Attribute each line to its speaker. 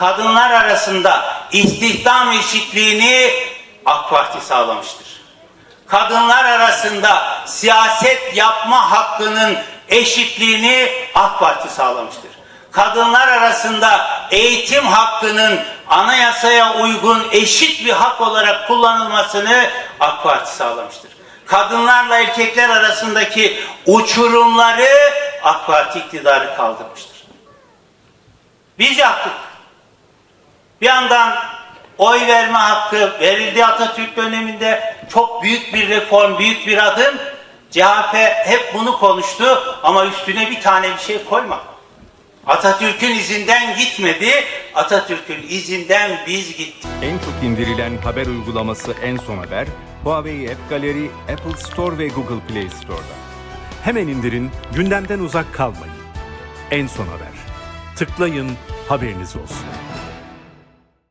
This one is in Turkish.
Speaker 1: kadınlar arasında istihdam eşitliğini AK Parti sağlamıştır. Kadınlar arasında siyaset yapma hakkının eşitliğini AK Parti sağlamıştır. Kadınlar arasında eğitim hakkının anayasaya uygun eşit bir hak olarak kullanılmasını AK Parti sağlamıştır. Kadınlarla erkekler arasındaki uçurumları AK Parti iktidarı kaldırmıştır. Biz yaptık. Bir yandan oy verme hakkı verildi Atatürk döneminde çok büyük bir reform, büyük bir adım. CHP hep bunu konuştu ama üstüne bir tane bir şey koymadı. Atatürk'ün izinden gitmedi, Atatürk'ün izinden biz gittik.
Speaker 2: En çok indirilen haber uygulaması En Son Haber, Huawei App Gallery, Apple Store ve Google Play Store'da.
Speaker 3: Hemen indirin, gündemden uzak kalmayın. En son haber. Tıklayın, haberiniz olsun.